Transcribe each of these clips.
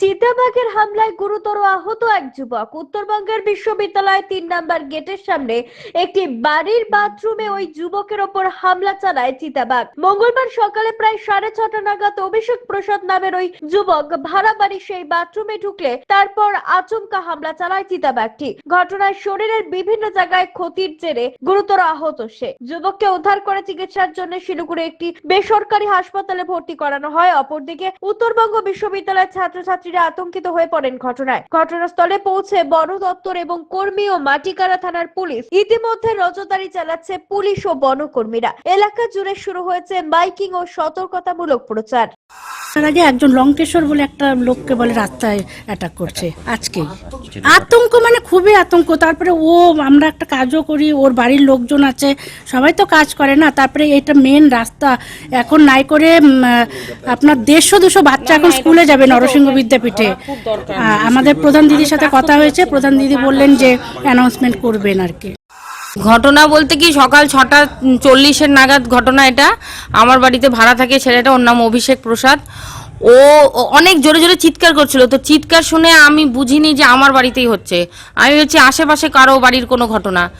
চিতাবাঘের হামলায় গুরুতর আহত এক যুবক। উত্তরবঙ্গের বিশ্ববিদ্যালয় তিন নাম্বার গেটের সামনে একটি বাড়ির বাথরুমে ওই যুবকের ওপর হামলা চালায় চিতাবাঘ। মঙ্গলবার সকালে প্রায় সাড়ে ছটা নাগাদ অভিষেক প্রসাদ নামের ওই যুবক ভাড়া বাড়ির সেই বাথরুমে ঢুকলে তারপর আচমকা হামলা চালায় চিতাবাঘটি। ঘটনায় শরীরের বিভিন্ন জায়গায় ক্ষতির জেরে গুরুতর আহত সে। যুবককে উদ্ধার করে চিকিৎসার জন্য শিলিগুড়ি একটি বেসরকারি হাসপাতালে ভর্তি করানো হয়। অপরদিকে উত্তরবঙ্গ বিশ্ববিদ্যালয়ের ছাত্রছাত্রীরা আতঙ্কিত হয়ে পড়েন ঘটনায়। ঘটনাস্থলে পৌঁছে বন দপ্তর এবং কর্মী ও মাটিকারা থানার পুলিশ ইতিমধ্যে নজরদারি চালাচ্ছে পুলিশ ও বনকর্মীরা। এলাকা জুড়ে শুরু হয়েছে মাইকিং ও সতর্কতামূলক প্রচার। তার আগে একজন লঙ্কেশ্বর বলে একটা লোককে বলে রাস্তায় অ্যাটাক করছে আজকেই আতঙ্ক মানে খুবই আতঙ্ক। তারপরে ও, আমরা একটা কাজও করি, ওর বাড়ির লোকজন আছে, সবাই তো কাজ করে না। তারপরে এটা মেন রাস্তা। এখন নাই করে আপনার দেড়শো দুশো বাচ্চা এখন স্কুলে যাবে নরসিংহ বিদ্যাপীঠে। আমাদের প্রধান দিদির সাথে কথা হয়েছে। প্রধান দিদি বললেন যে অ্যানাউন্সমেন্ট করবেন আর কি। ঘটনা বলতে কি সকাল ছটা চল্লিশের নাগাদ ঘটনা এটা। আমার বাড়িতে ভাড়া থাকে ছেলেটা, ওর নাম অভিষেক প্রসাদ। ও অনেক জোরে জোরে চিৎকার করছিল। তো চিৎকার শুনে আমি বুঝিনি যে আমার বাড়িতেই হচ্ছে। আমি হচ্ছে আশেপাশে কারও বাড়ির কোনো ঘটনা।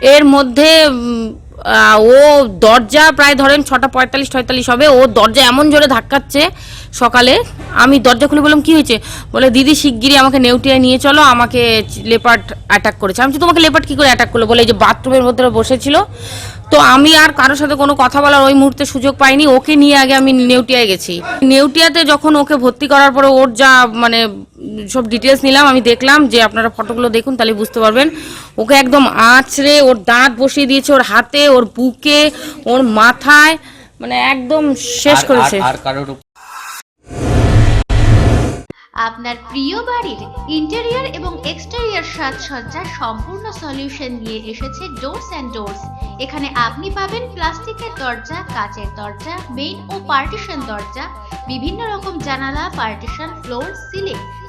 এর মধ্যে ও দরজা প্রায় ধরেন ছটা পঁয়তাল্লিশ ছয়তাল্লিশ হবে। ও দরজা এমন জোরে ধাক্কাচ্ছে সকালে আমি দরজা খুলে বললাম কি হয়েছে? বলে দিদি শিগগিরই আমাকে নেউটিয়ায় নিয়ে চলো আমাকে লেপার্ড অ্যাটাক করেছে। আমি বলছি, তোমাকে লেপার্ড কী করে অ্যাটাক করল? বলে এই যে বাথরুমের মধ্যে বসেছিল। তো আমি আর কারোর সাথে কোনো কথা বলার ওই মুহূর্তে সুযোগ পাইনি। ওকে নিয়ে আগে আমি নেউটিয়ায় গেছি। নেউটিয়াতে যখন ওকে ভর্তি করার পরে ওর যা মানে সব ডিটেলস নিলাম আমি দেখলাম যে আপনারা ফটোগুলো দেখুন তাহলে বুঝতে পারবেন। ওকে একদম আঁচড়ে ওর দাঁত বসিয়ে দিয়েছে ওর হাতে ওর বুকে ওর মাথায় মানে একদম শেষ করেছে আর- আর কারোর আপনার প্রিয় বাড়ির ইন্টেরিয়র এবং এক্সটেরিয়র সাজসজ্জার সম্পূর্ণ সলিউশন নিয়ে এসেছে ডোরস অ্যান্ড ডোরস এখানে আপনি পাবেন প্লাস্টিকের দরজা কাচের দরজা মেইন ও পার্টিশন দরজা বিভিন্ন রকম জানালা partition floor ceiling